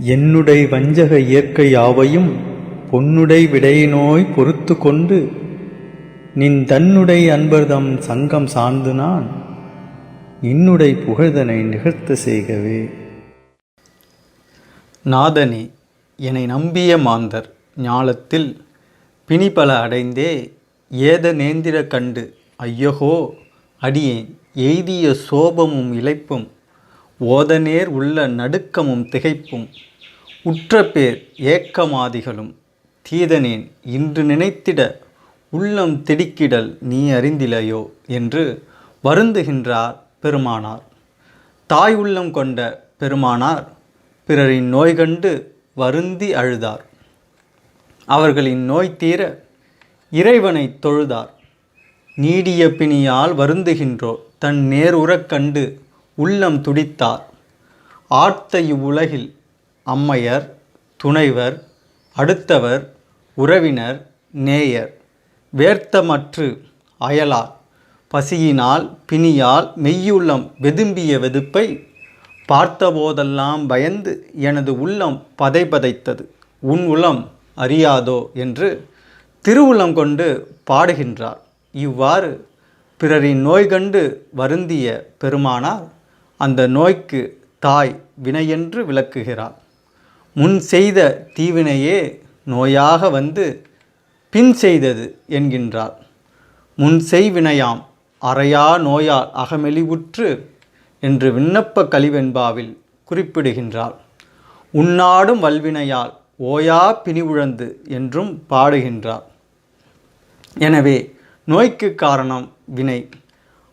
என்னுடை வஞ்சக இயற்கை யாவையும் பொன்னுடை விடையினோய் பொறுத்து கொண்டு நின் தன்னுடை அன்பர்தம் சங்கம் சார்ந்து நான் இன்னுடை புகழ்தனை நிகழ்த்த செய்கவே. நாதனே என்னை நம்பிய மாந்தர் ஞாலத்தில் பிணிபல அடைந்தே ஏத நேந்திர கண்டு ஐயகோ அடியேன் எய்திய சோபமும் இழைப்பும் ஓதநேர் உள்ள நடுக்கமும் திகைப்பும் உற்ற பேர் ஏக்கமாதிகளும் தீதனேன் இன்று நினைத்திட உள்ளம் திடுக்கிடல் நீ அறிந்திலையோ என்று வருந்துகின்றார் பெருமானார். தாய் உள்ளம் கொண்ட பெருமானார் பிறரின் நோய் கண்டு வருந்தி அழுதார். அவர்களின் நோய் தீர இறைவனை தொழுதார். நீடிய பிணியால் வருந்துகின்றோ தன் நேருறக் கண்டு உள்ளம் துடித்தார். ஆர்த்த இவ்வுலகில் அம்மையர் துணைவர் அடுத்தவர் உறவினர் நேயர். வேர்த்தமற்று அயலார். பசியினால் பிணியால் மெய்யுள்ளம் வெதும்பிய வெதுப்பை பார்த்தபோதெல்லாம் பயந்து எனது உள்ளம் பதைபதைத்தது. உன் உளம் அறியாதோ என்று திருவுளம் கொண்டு பாடுகின்றார். இவ்வாறு பிறரின் நோய் கண்டு வருந்திய பெருமானார் அந்த நோய்க்கு தாய் வினையென்று விளக்குகிறார் முன் செய்த தீவினையே நோயாக வந்து பின் செய்தது என்கின்றார் முன் செய்வினையாம் அறையா நோயால் அகமெலிவுற்று என்று விண்ணப்ப கழிவென்பாவில் குறிப்பிடுகின்றார் உன்னாடும் வல்வினையால் ஓயா பிணிவுழந்து என்றும் பாடுகின்றார் எனவே நோய்க்கு காரணம் வினை.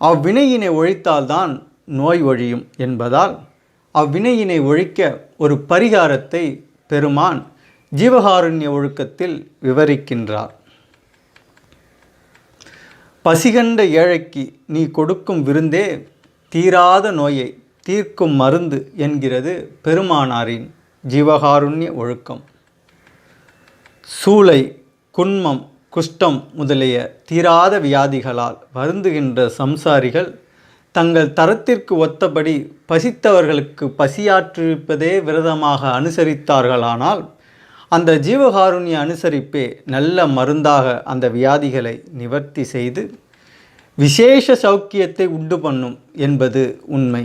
அவ்வினையினை ஒழித்தால்தான் நோய் ஒழியும் என்பதால் அவ்வினையினை ஒழிக்க ஒரு பரிகாரத்தை பெருமான் ஜீவகாருண்ய ஒழுக்கத்தில் விவரிக்கின்றார். பசிகண்ட ஏழைக்கு நீ கொடுக்கும் விருந்தே தீராத நோயை தீர்க்கும் மருந்து என்கிறது பெருமானாரின் ஜீவகாருண்ய ஒழுக்கம். சூளை குன்மம் குஷ்டம் முதலிய தீராத வியாதிகளால் வருந்துகின்ற சம்சாரிகள் தங்கள் தரத்திற்கு ஒத்தபடி பசித்தவர்களுக்கு பசியாற்றிருப்பதே விரதமாக அனுசரித்தார்களானால் அந்த ஜீவகாருண்ய அனுசரிப்பே நல்ல மருந்தாக அந்த வியாதிகளை நிவர்த்தி செய்து விசேஷ சௌக்கியத்தை உண்டு பண்ணும் என்பது உண்மை.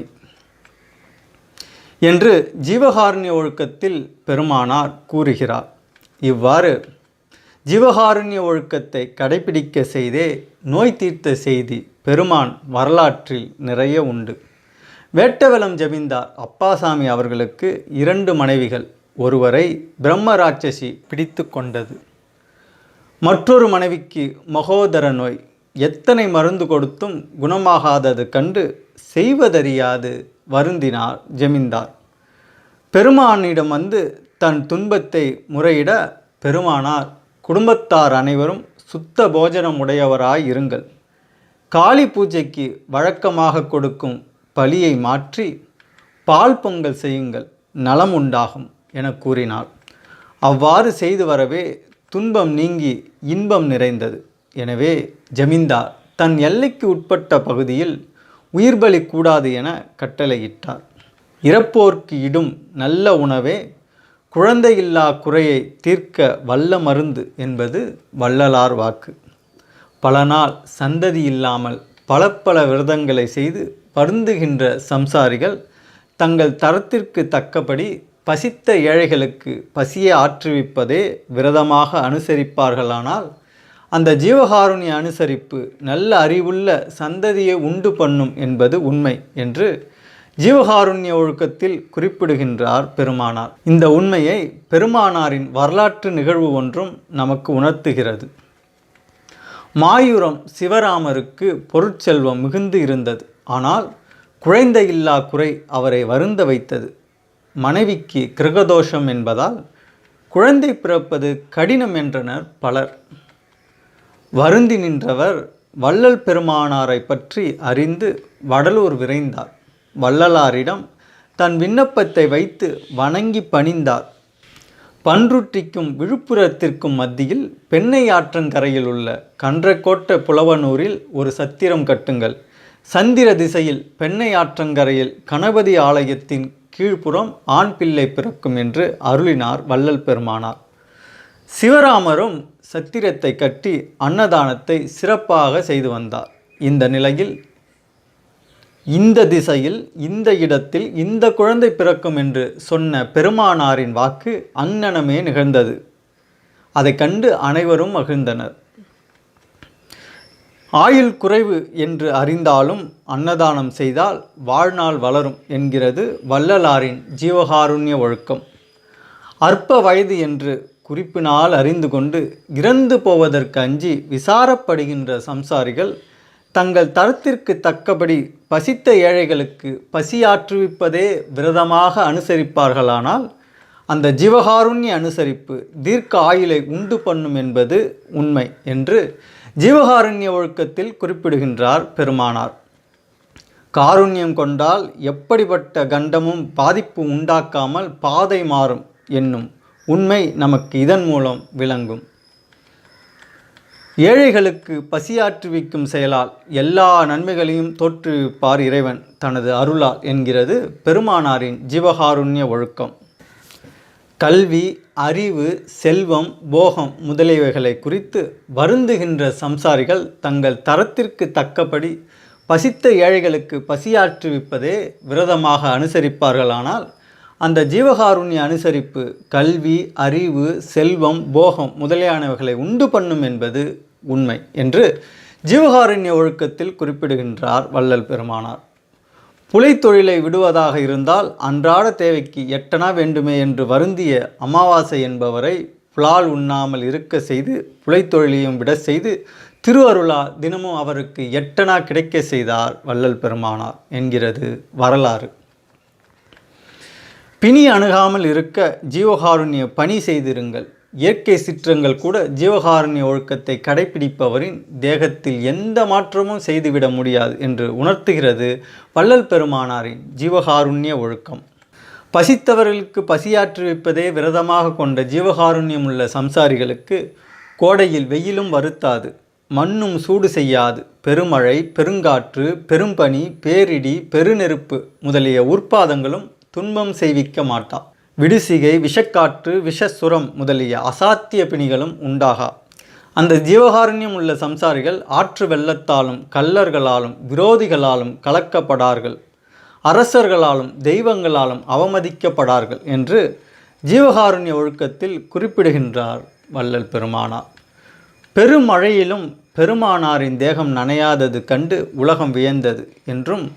என்று ஜீவகாருண்ய ஒழுக்கத்தில் பெருமானார் கூறுகிறார். இவ்வாறு ஜீவகாருண்ய ஒழுக்கத்தை கடைபிடிக்க செய்தே நோய் தீர்த்த செய்தி பெருமான் வரலாற்றில் நிறைய உண்டு. வேட்டவலம் ஜமீன்தார் அப்பாசாமி அவர்களுக்கு இரண்டு மனைவிகள். ஒருவரை பிரம்ம ராட்சசி பிடித்து கொண்டது. மற்றொரு மனைவிக்கு மகோதர நோய். எத்தனை மருந்து கொடுத்தும் குணமாகாதது கண்டு செய்வதறியாது வருந்தினார் ஜமீன்தார் பெருமானிடம் வந்து தன் துன்பத்தை முறையிட பெருமானார் குடும்பத்தார் அனைவரும் சுத்த போஜனம் உடையவராய் இருங்கள். காளி பூஜைக்கு வழக்கமாக கொடுக்கும் பலியை மாற்றி பால் பொங்கல் செய்யுங்கள். நலம் உண்டாகும் என கூறினார் அவ்வாறு செய்து வரவே துன்பம் நீங்கி இன்பம் நிறைந்தது. எனவே ஜமீன்தார் தன் எல்லைக்கு உட்பட்ட பகுதியில் உயிர் பலி கூடாது என கட்டளையிட்டார். இறப்போர்க்கு இடும் நல்ல உணவே குழந்தையில்லா குறையை தீர்க்க வல்ல மருந்து என்பது வள்ளலார் வாக்கு. பல நாள் சந்ததி இல்லாமல் பல பல விரதங்களை செய்து பருந்துகின்ற சம்சாரிகள் தங்கள் தரத்திற்கு தக்கபடி பசித்த ஏழைகளுக்கு பசியை ஆற்றுவிப்பதே விரதமாக அனுசரிப்பார்களானால் அந்த ஜீவகாருண்ய அனுசரிப்பு நல்ல அறிவுள்ள சந்ததியை உண்டு பண்ணும் என்பது உண்மை என்று ஜீவகாருண்ய ஒழுக்கத்தில் குறிப்பிடுகின்றார் பெருமானார். இந்த உண்மையை பெருமானாரின் வரலாற்று நிகழ்வு ஒன்றும் நமக்கு உணர்த்துகிறது. மாயூரம் சிவராமருக்கு பொருட்செல்வம் மிகுந்து இருந்தது. ஆனால் குழந்தை இல்லா குறை அவரை வருந்த வைத்தது. மனைவிக்கு கிரகதோஷம் என்பதால் குழந்தை பிறப்பது கடினம் என்றனர் பலர். வருந்தி நின்றவர் வள்ளல் பெருமானாரை பற்றி அறிந்து வடலூர் விரைந்தார். வள்ளலாரிடம் தன் விண்ணப்பத்தை வைத்து வணங்கி பணிந்தார். பன்ருட்டிக்கும் விழுப்புரத்திற்கும் மத்தியில் பெண்ணை ஆற்றங்கரையில் உள்ள கன்றக்கோட்ட புலவனூரில் ஒரு சத்திரம் கட்டுங்கள். சந்திர திசையில் பெண்ணை ஆற்றங்கரையில் கணபதி ஆலயத்தின் கீழ்ப்புறம் ஆண் பிள்ளை பிறக்கும் என்று அருளினார் வள்ளல் பெருமானார். சிவராமரும் சத்திரத்தை கட்டி அன்னதானத்தை சிறப்பாக செய்து வந்தார். இந்த நிலையில் இந்த திசையில் இந்த இடத்தில் இந்த குழந்தை பிறக்கும் என்று சொன்ன பெருமானாரின் வாக்கு அங்ஙனமே நிகழ்ந்தது. அதை கண்டு அனைவரும் மகிழ்ந்தனர். ஆயுள் குறைவு என்று அறிந்தாலும் அன்னதானம் செய்தால் வாழ்நாள் வளரும் என்கிறது வள்ளலாரின் ஜீவகாருண்ய ஒழுக்கம். அற்ப வயது என்று குறிப்பினால் அறிந்து கொண்டு இறந்து போவதற்கு அஞ்சி விசாரப்படுகின்ற சம்சாரிகள் தங்கள் தரத்திற்கு தக்கபடி பசித்த ஏழைகளுக்கு பசியாற்றுவிப்பதே விரதமாக அனுசரிப்பார்களானால் அந்த ஜீவகாருண்ய அனுசரிப்பு தீர்க்க ஆயுளை உண்டு பண்ணும் என்பது உண்மை என்று ஜீவகாருண்ய ஒழுக்கத்தில் குறிப்பிடுகின்றார் பெருமானார். காருண்யம் கொண்டால் எப்படிப்பட்ட கண்டமும் பாதிப்பு உண்டாக்காமல் பாதை மாறும் என்னும் உண்மை நமக்கு இதன் மூலம் விளங்கும். ஏழைகளுக்கு பசியாற்றுவிக்கும் செயலால் எல்லா நன்மைகளையும் தோற்றுவிப்பார் இறைவன் தனது அருளால் என்கிறது பெருமானாரின் ஜீவகாருண்ய ஒழுக்கம். கல்வி அறிவு செல்வம் போகம் முதலியவைகளை குறித்து வருந்துகின்ற சம்சாரிகள் தங்கள் தரத்திற்கு தக்கபடி பசித்த ஏழைகளுக்கு பசியாற்றுவிப்பதே விரதமாக அனுசரிப்பார்களானால் அந்த ஜீவகாருண்ய அனுசரிப்பு கல்வி அறிவு செல்வம் போகம் முதலியானவைகளை உண்டு பண்ணும் என்பது உண்மை என்று ஜீவகாருண்ய ஒழுக்கத்தில் குறிப்பிடுகின்றார் வள்ளல் பெருமானார். புலைத்தொழிலை விடுவதாக இருந்தால் அன்றாட தேவைக்கு எட்டனா வேண்டுமே என்று வருந்திய அமாவாசை என்பவரை புலால் உண்ணாமல் இருக்க செய்து புலைத்தொழிலையும் விட செய்து திருவருளா தினமும் அவருக்கு எட்டனா கிடைக்க செய்தார் வள்ளல் பெருமானார் என்கிறது வரலாறு. பிணி அணுகாமல் இருக்க ஜீவகாருண்ய பணி செய்திருங்கள். இயற்கை சிற்றங்கள் கூட ஜீவகாருண்ய ஒழுக்கத்தை கடைபிடிப்பவரின் தேகத்தில் எந்த மாற்றமும் செய்துவிட முடியாது என்று உணர்த்துகிறது வள்ளல் பெருமானாரின் ஜீவகாருண்ய ஒழுக்கம். பசித்தவர்களுக்கு பசியாற்றி வைப்பதே விரதமாக கொண்ட ஜீவகாருண்யம் உள்ள சம்சாரிகளுக்கு கோடையில் வெயிலும் வருத்தாது மண்ணும் சூடு செய்யாது. பெருமழை பெருங்காற்று பெரும்பனி பேரிடி பெருநெருப்பு முதலிய உற்பாதங்களும் துன்பம் செய்விக்க மாட்டா விடுசிகை விஷக்காற்று விஷசுரம் முதலிய அசாத்திய பிணிகளும் உண்டாகா. அந்த ஜீவகாருண்யம் உள்ள சம்சாரிகள் ஆற்று வெள்ளத்தாலும் கல்லர்களாலும் விரோதிகளாலும் கலக்கப்படார்கள். அரசர்களாலும் தெய்வங்களாலும் அவமதிக்கப்படார்கள் என்று ஜீவகாருண்ய ஒழுக்கத்தில் குறிப்பிடுகின்றார் வள்ளல் பெருமானார். பெருமழையிலும் பெருமானாரின் தேகம் நனையாதது கண்டு உலகம் வியந்தது என்றும்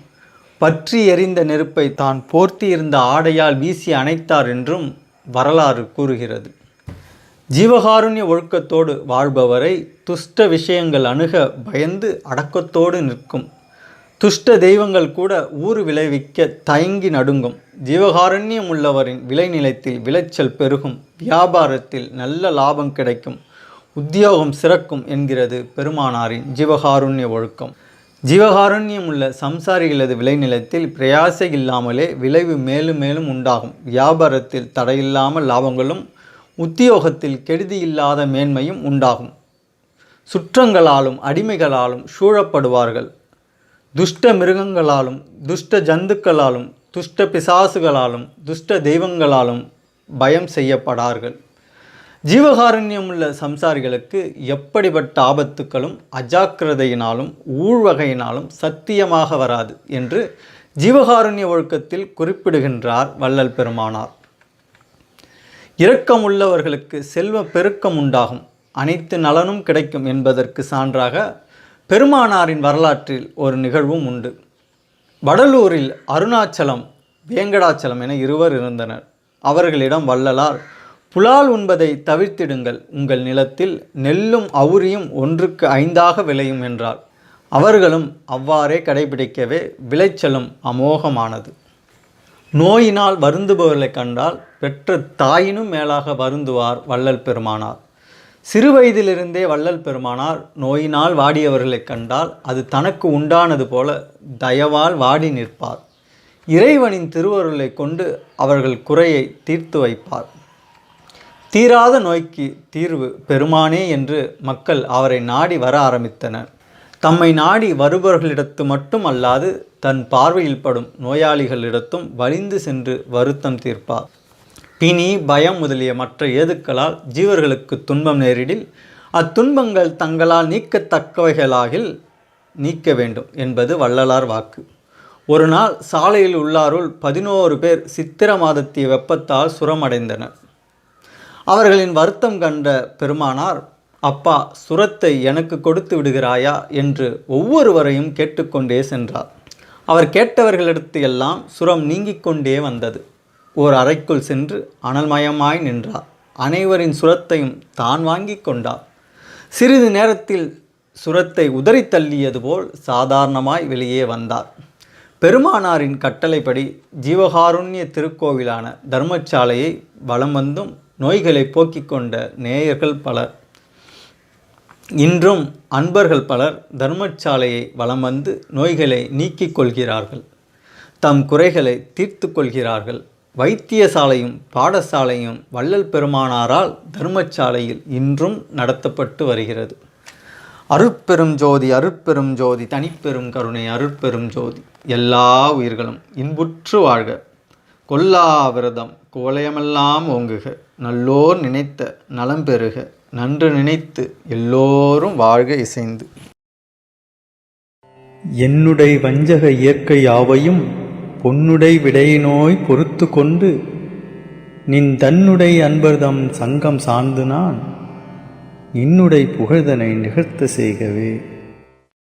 பற்றி எறிந்த நெருப்பை தான் போர்த்தியிருந்த ஆடையால் வீசி அணைத்தார் என்றும் வரலாறு கூறுகிறது. ஜீவகாருண்ய ஒழுக்கத்தோடு வாழ்பவரை துஷ்ட விஷயங்கள் அணுக பயந்து அடக்கத்தோடு நிற்கும். துஷ்ட தெய்வங்கள் கூட ஊறு விளைவிக்க தயங்கி நடுங்கும். ஜீவகாருண்யம் உள்ளவரின் விளைநிலத்தில் விளைச்சல் பெருகும். வியாபாரத்தில் நல்ல லாபம் கிடைக்கும். உத்தியோகம் சிறக்கும் என்கிறது பெருமானாரின் ஜீவகாருண்ய ஒழுக்கம். ஜீவகாருண்யம் உள்ள சம்சாரிகளது விளைநிலத்தில் பிரயாசை இல்லாமலே விளைவு மேலும் மேலும் உண்டாகும். வியாபாரத்தில் தடையில்லாமல் லாபங்களும் உத்தியோகத்தில் கெடுதி இல்லாத மேன்மையும் உண்டாகும். சுற்றங்களாலும் அடிமைகளாலும் சூழப்படுவார்கள். துஷ்ட மிருகங்களாலும் துஷ்ட ஜந்துக்களாலும் துஷ்ட பிசாசுகளாலும் துஷ்ட தெய்வங்களாலும் பயம் செய்யப்படார்கள். ஜீவகாருண்யம் உள்ள சம்சாரிகளுக்கு எப்படிப்பட்ட ஆபத்துக்களும் அஜாக்கிரதையினாலும் ஊழ்வகையினாலும் சத்தியமாக வராது என்று ஜீவகாருண்ய ஒழுக்கத்தில் குறிப்பிடுகின்றார் வள்ளல் பெருமானார். இரக்கமுள்ளவர்களுக்கு செல்வ பெருக்கம் உண்டாகும். அனைத்து நலனும் கிடைக்கும் என்பதற்கு சான்றாக பெருமானாரின் வரலாற்றில் ஒரு நிகழ்வும் உண்டு. வடலூரில் அருணாச்சலம் வேங்கடாச்சலம் என இருவர் இருந்தனர். அவர்களிடம் வள்ளலார் புலால் உண்பதை தவிர்த்திடுங்கள். உங்கள் நிலத்தில் நெல்லும் அவுரியும் ஒன்றுக்கு ஐந்தாக விளையும் என்றார். அவர்களும் அவ்வாறே கடைபிடிக்கவே விளைச்சலும் அமோகமானது. நோயினால் வருந்துபவர்களை கண்டால் பெற்ற தாயினும் மேலாக வருந்துவார் வள்ளல் பெருமானார். சிறு வயதிலிருந்தே வள்ளல் பெருமானார் நோயினால் வாடியவர்களை கண்டால் அது தனக்கு உண்டானது போல தயவால் வாடி நிற்பார். இறைவனின் திருவருளை கொண்டு அவர்கள் குறையை தீர்த்து வைப்பார். தீராத நோய்க்கு தீர்வு பெருமானே என்று மக்கள் அவரை நாடி வர ஆரம்பித்தனர். தம்மை நாடி வருபவர்களிடத்து மட்டும் அல்லாது தன் பார்வையில் படும் நோயாளிகளிடத்தும் வலிந்து சென்று வருத்தம் தீர்ப்பார். பிணி பயம் முதலிய மற்ற ஏதுக்களால் ஜீவர்களுக்கு துன்பம் நேரிடில் அத்துன்பங்கள் தங்களால் நீக்கத்தக்கவைகளாகில் நீக்க வேண்டும் என்பது வள்ளலார் வாக்கு. ஒரு நாள் சாலையில் உள்ளாருள் பதினோரு பேர் சித்திர மாதத்திய வெப்பத்தால் சுரமடைந்தனர். அவர்களின் வருத்தம் கண்ட பெருமானார் அப்பா சுரத்தை எனக்கு கொடுத்து விடுகிறாயா? என்று ஒவ்வொருவரையும் கேட்டுக்கொண்டே சென்றார். அவர் கேட்டவர்களிடத்து எல்லாம் சுரம் நீங்கிக் கொண்டே வந்தது. ஓர் அறைக்குள் சென்று அனல்மயமாய் நின்றார். அனைவரின் சுரத்தையும் தான் வாங்கி கொண்டார். சிறிது நேரத்தில் சுரத்தை உதறி தள்ளியது போல் சாதாரணமாய் வெளியே வந்தார். பெருமானாரின் கட்டளைப்படி ஜீவகாருண்ய திருக்கோவிலான தர்மசாலையை வலம் வந்தும் நோய்களை போக்கிக் கொண்ட நேயர்கள் பலர். இன்றும் அன்பர்கள் பலர் தர்மசாலையை வலம் வந்து நோய்களை நீக்கிக் கொள்கிறார்கள். தம் குறைகளை தீர்த்து கொள்கிறார்கள். வைத்தியசாலையும் பாடசாலையும் வள்ளல் பெருமானாரால் தர்மச்சாலையில் இன்றும் நடத்தப்பட்டு வருகிறது. அருட்பெரும் ஜோதி அருட்பெரும் ஜோதி தனிப்பெரும் கருணை அருட்பெரும் ஜோதி. எல்லா உயிர்களும் இன்புற்று வாழ்க. கொல்லா விரதம். கோலயமெல்லாம் ஓங்குக. நல்லோர் நினைத்த நலம் பெறுக. நன்று நினைத்து எல்லோரும் வாழ்க இசைந்து. என்னுடைய வஞ்சக இயற்கை யாவையும் பொன்னுடை விடையினோய் பொறுத்து கொண்டு நின் தன்னுடை அன்பர்தம் சங்கம் சார்ந்து நான் இன்னுடை புகழ்தனை நிகழ்த்த செய்கவே.